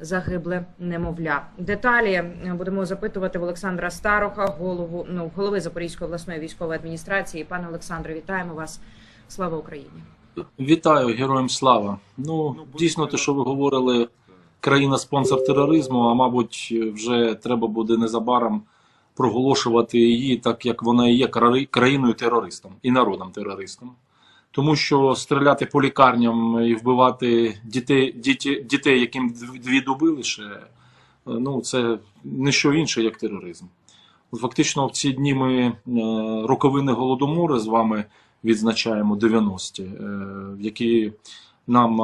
загибле немовля. Деталі будемо запитувати в Олександра Староха, голову ну голови Запорізької обласної військової адміністрації. Пане Олександре, вітаємо вас. Слава Україні! Вітаю героям слава. Ну дійсно, те, що ви говорили, країна спонсор тероризму. А мабуть, вже треба буде незабаром проголошувати її, так як вона і є країною терористом і народом терористом. Тому що стріляти по лікарням і вбивати дітей, діти, дітей яким дв- дві доби лише, е, ну це не що інше, як тероризм. Фактично, в ці дні ми е, роковини голодомору з вами відзначаємо 90-ті, е, які нам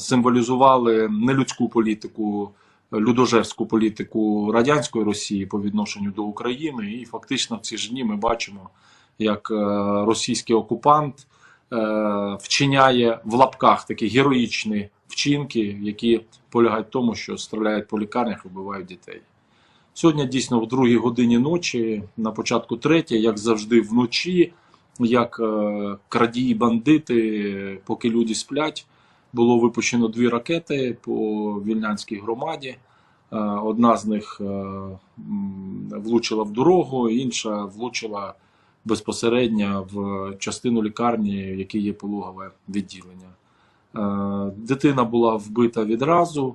символізували нелюдську політику, людожерську політику радянської Росії по відношенню до України. І фактично в ці ж дні ми бачимо, як російський окупант вчиняє в лапках такі героїчні вчинки, які полягають в тому, що стріляють по лікарнях і вбивають дітей. Сьогодні дійсно в другій годині ночі, на початку третьої, як завжди, вночі, як е, крадії бандити, поки люди сплять, було випущено дві ракети по вільнянській громаді. Е, Одна з них е, влучила в дорогу, інша влучила безпосередньо в частину лікарні, в якій є пологове відділення. Е, Дитина була вбита відразу.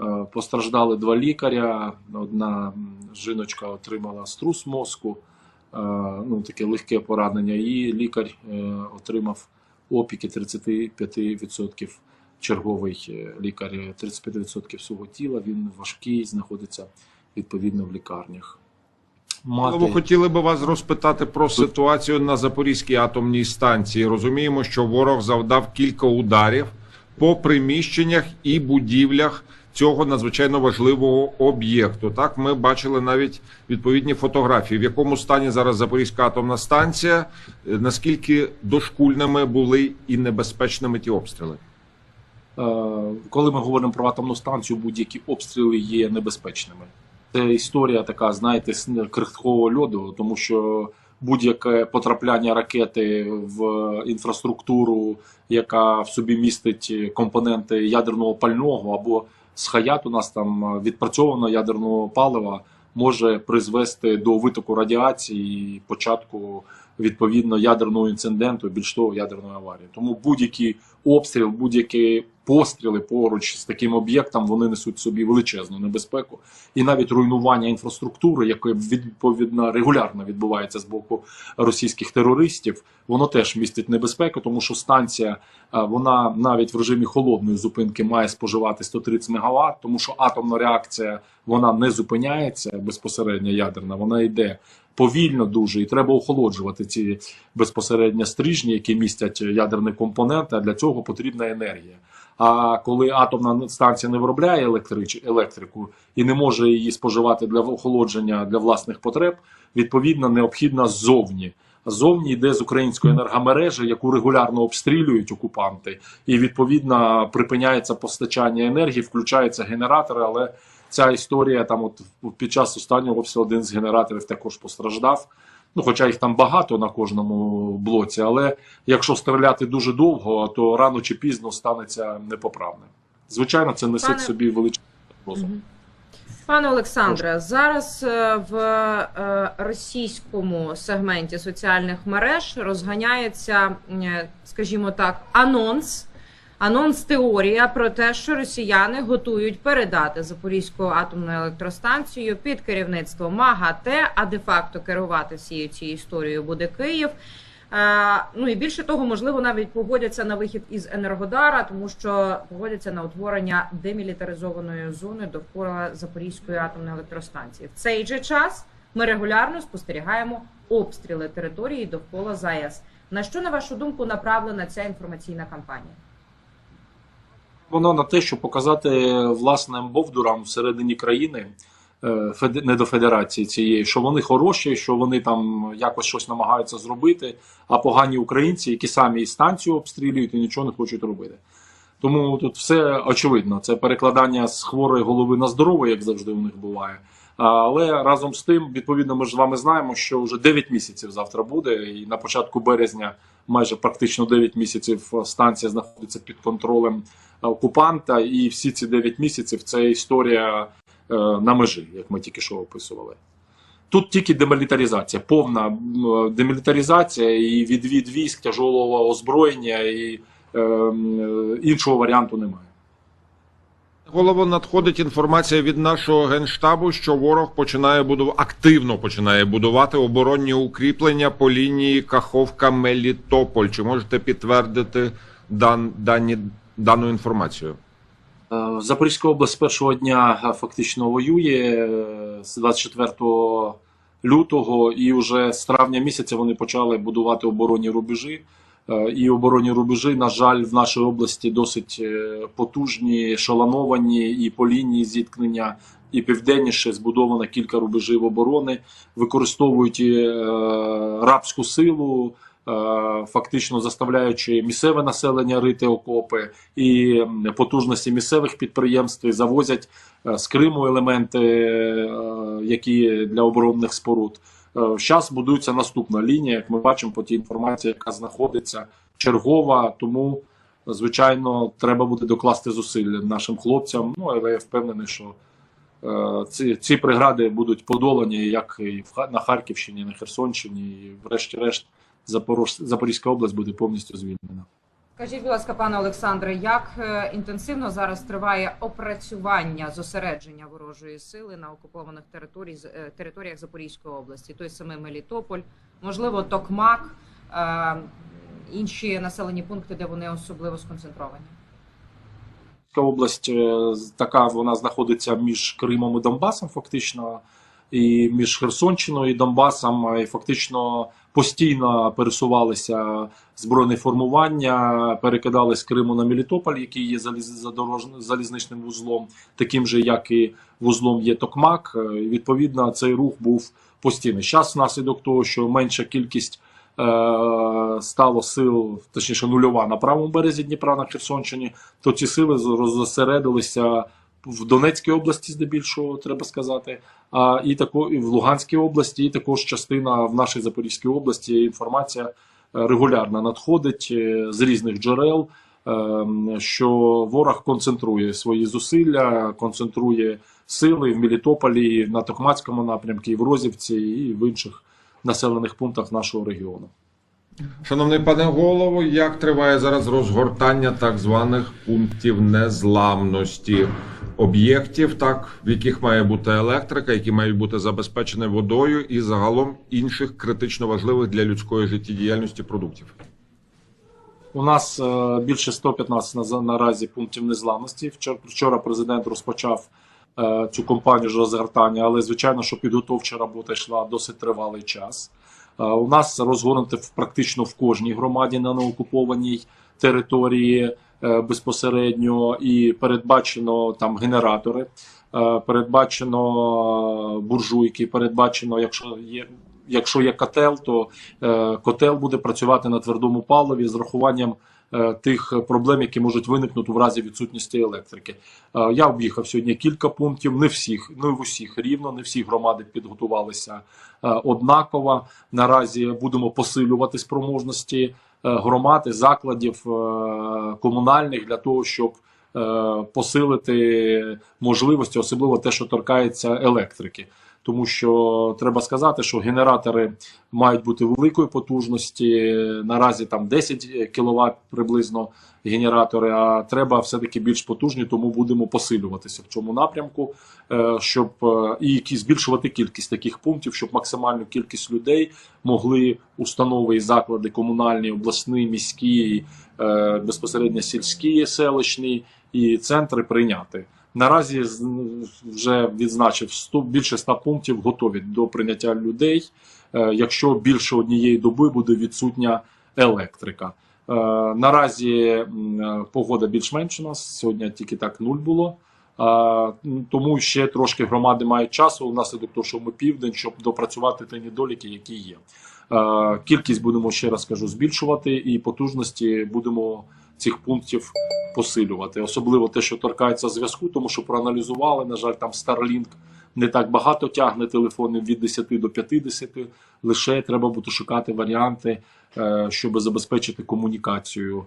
Е, Постраждали два лікаря. Одна жіночка отримала струс мозку, е, ну таке легке поранення, і лікар отримав опіки 35%. Черговий лікар е, 35% свого тіла. Він важкий, знаходиться відповідно в лікарнях. Можливо, хотіли би вас розпитати про ситуацію на Запорізькій атомній станції. Розуміємо, що ворог завдав кілька ударів по приміщеннях і будівлях цього надзвичайно важливого об'єкту. Так, ми бачили навіть відповідні фотографії, в якому стані зараз Запорізька атомна станція, е, наскільки дошкульними були і небезпечними ті обстріли. Е, коли ми говоримо про атомну станцію, будь-які обстріли є небезпечними. Це історія така, знаєте, з крихкого льоду, тому що будь-яке потрапляння ракети в інфраструктуру, яка в собі містить компоненти ядерного пального або з хаят у нас там відпрацьованого ядерного палива, може призвести до витоку радіації і початку відповідно ядерного інциденту, більш того, ядерної аварії. Тому будь-який обстріл, будь-які постріли поруч з таким об'єктом, вони несуть собі величезну небезпеку, і навіть руйнування інфраструктури, яке відповідно регулярно відбувається з боку російських терористів, воно теж містить небезпеку, тому що станція е, вона навіть в режимі холодної зупинки має споживати 130 МВт, тому що атомна реакція вона не зупиняється безпосередньо ядерна, вона йде повільно дуже, і треба охолоджувати ці безпосередньо стрижні, які містять ядерний компонент. А для цього потрібна енергія. А коли атомна станція не виробляє електрич, електрику і не може її споживати для охолодження для власних потреб, відповідно необхідна ззовні. Зовні йде з української енергомережі, яку регулярно обстрілюють окупанти, і відповідно припиняється постачання енергії, включаються генератори. Але ця історія там, от під час останнього обстрілу один з генераторів також постраждав. Ну, хоча їх там багато на кожному блоці, але якщо стріляти дуже довго, то рано чи пізно станеться непоправне. Звичайно, це несе Пане- в собі величезну загрозу. Мгм. Пане Олександре, зараз е, в е, російському сегменті соціальних мереж розганяється, е, скажімо так, анонс. Анонс теорія про те, що росіяни готують передати Запорізьку атомну електростанцію під керівництво МАГАТЕ, а де-факто керувати всією цією історією буде Київ. Е, ну і більше того, можливо, навіть погодяться на вихід із Енергодара, тому що погодяться на утворення демілітаризованої зони довкола Запорізької атомної електростанції. В цей же час ми регулярно спостерігаємо обстріли території довкола ЗАЕС. На що, на вашу думку, направлена ця інформаційна кампанія? Воно на те, щоб показати власним бовдурам всередині країни, е, не до федерації цієї, що вони хороші, що вони там якось щось намагаються зробити, а погані українці, які самі і станцію обстрілюють і нічого не хочуть робити. Тому тут все очевидно. Це перекладання з хворої голови на здорову, як завжди у них буває. Але разом з тим, відповідно, ми ж з вами знаємо, що вже 9 місяців завтра буде, і на початку березня майже практично 9 місяців станція знаходиться під контролем окупанта, і всі ці 9 місяців це історія е, на межі, як ми тільки що описували. Тут тільки демілітаризація, повна демілітаризація і відвід військ тяжелого озброєння, і е, іншого варіанту немає. Голово надходить інформація від нашого генштабу, що ворог починає будувати активно починає будувати оборонні укріплення по лінії Каховка Мелітополь. Чи можете підтвердити дан, дані, дану інформацію? Е, Запорізька область першого дня е, фактично воює е, з 24 лютого, і вже з травня місяця вони почали будувати оборонні рубежі. І оборонні рубежі, на жаль, в нашій області досить потужні, шалановані і по лінії зіткнення, і південніше збудовано кілька рубежів оборони, використовують рабську силу. Е, Фактично заставляючи місцеве населення рити окопи і потужності місцевих підприємств і завозять е, з Криму елементи, е, які для оборонних споруд. Зараз будується наступна лінія, як ми бачимо по тій інформації, яка знаходиться чергова. Тому, звичайно, треба буде докласти зусиль нашим хлопцям. Ну але я впевнений, що ці, ці прегради будуть подолані, як і на Харківщині, на Херсонщині, і врешті-решт Запорож... Запорізька область буде повністю звільнена. Скажіть, будь ласка, пане Олександре, як е, інтенсивно зараз триває опрацювання зосередження ворожої сили на окупованих територій, е, територіях Запорізької області, той самий Мелітополь, можливо, Токмак, е, інші населені пункти, де вони особливо сконцентровані? Область така вона знаходиться між Кримом і Донбасом, фактично, і між Херсонщиною і Донбасом, і фактично постійно пересувалися збройні формування, перекидали з Криму на Мелітополь, який є залізничним вузлом, таким же, як і вузлом є Токмак. Е, Відповідно, цей рух був постійний. Зараз, внаслідок того, що менша кількість е, стало сил, точніше нульова на правому березі Дніпра на Херсонщині, то ці сили з- зосередилися в Донецькій області, здебільшого, треба сказати, а і тако і в Луганській області, і також частина в нашій Запорізькій області. Інформація е, регулярно надходить е, з різних джерел, е, що ворог концентрує свої зусилля, концентрує сили в Мелітополі, на Токмацькому напрямку, і в Розівці, і в інших населених пунктах нашого регіону. Шановний пане голово, як триває зараз розгортання так званих пунктів незламності об'єктів, так в яких має бути електрика, які мають бути забезпечені водою і загалом інших критично важливих для людської життєдіяльності продуктів? У нас е, більше 115 на- за- наразі пунктів незламності. Вчора, президент розпочав е, цю кампанію ж розгортання, але звичайно, що підготовча робота йшла досить тривалий час. Е, у нас розгорнуте практично в кожній громаді на неокупованій території е, безпосередньо і передбачено там генератори. е, Передбачено буржуйки, передбачено, якщо є, якщо є котел, то е, котел буде працювати на твердому паливі з рахуванням е, тих проблем, які можуть виникнути в разі відсутності електрики. Е, Я об'їхав сьогодні кілька пунктів, не всіх, не в усіх рівно, не всі громади підготувалися е, однаково. Наразі будемо посилювати спроможності е, громад і закладів е, комунальних для того, щоб е, посилити можливості, особливо те, що торкається електрики. Тому що треба сказати, що генератори мають бути великої потужності. Наразі там 10 кВт приблизно генератори, а треба все-таки більш потужні, тому будемо посилюватися в цьому напрямку, е, щоб е, і збільшувати кількість таких пунктів, щоб максимальну кількість людей могли установи і заклади комунальні, обласні, міські, е, безпосередньо сільські, селищні і центри прийняти. Наразі вже відзначив 100, більше 100 пунктів готові до прийняття людей, е, якщо більше однієї доби буде відсутня електрика. Е, Наразі е, погода більш-менш у нас сьогодні тільки так нуль було. Тому ще трошки громади мають часу внаслідок того, що ми південь, щоб допрацювати ті недоліки, які є. Кількість будемо ще раз кажу збільшувати, і потужності будемо цих пунктів посилювати. Особливо те, що торкається зв'язку, тому що проаналізували. На жаль, там Starlink не так багато тягне телефонів від 10 до 50. Лише треба буде шукати варіанти, е, щоб забезпечити комунікацію.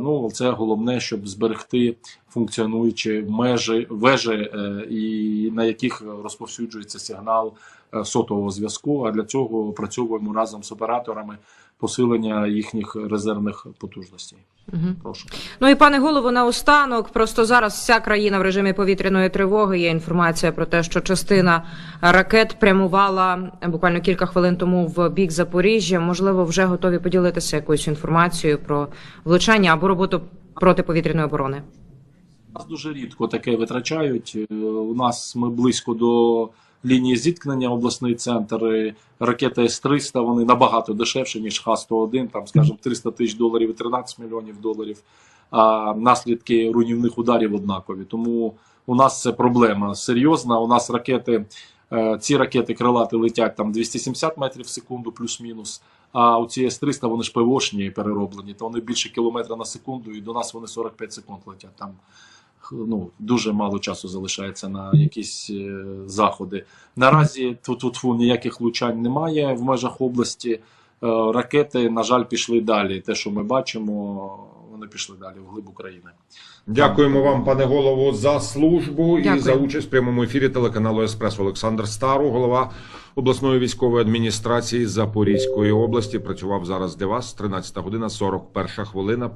Ну, це головне, щоб зберегти функціонуючі межі вежі, е, і на яких розповсюджується сигнал е, сотового зв'язку. А для цього опрацьовуємо разом з операторами посилення їхніх резервних потужностей. Мгм. Прошу. Ну і пане голово, наостанок, просто зараз вся країна в режимі повітряної тривоги. Є інформація про те, що частина ракет прямувала буквально кілька хвилин тому в бік Запоріжжя. Можливо, вже готові поділитися якоюсь інформацією про влучання або роботу протиповітряної оборони. У нас дуже рідко таке витрачають. Е, У нас ми близько до лінії зіткнення, обласний центр. Ракета С-300, вони набагато дешевші, ніж Х-101, там, скажімо, 300 тисяч доларів і 13 мільйонів доларів. А наслідки руйнівних ударів однакові. Тому у нас це проблема серйозна. У нас ракети, е, ці ракети крилати летять там 270 метрів в секунду, плюс-мінус. А у ці С-300 вони ж ПВОшні перероблені, то вони більше кілометра на секунду, і до нас вони 45 секунд летять. Там ну, дуже мало часу залишається на якісь е, заходи. Наразі тут тут ніяких влучань немає в межах області. Е, ракети, на жаль, пішли далі. Те, що ми бачимо, вони пішли далі в глиб України. Дякуємо вам, пане голово, за службу і за участь в прямому ефірі телеканалу Еспресо. Олександр Стару, голова обласної військової адміністрації Запорізької області, працював зараз для вас. 13 година, 41 хвилина.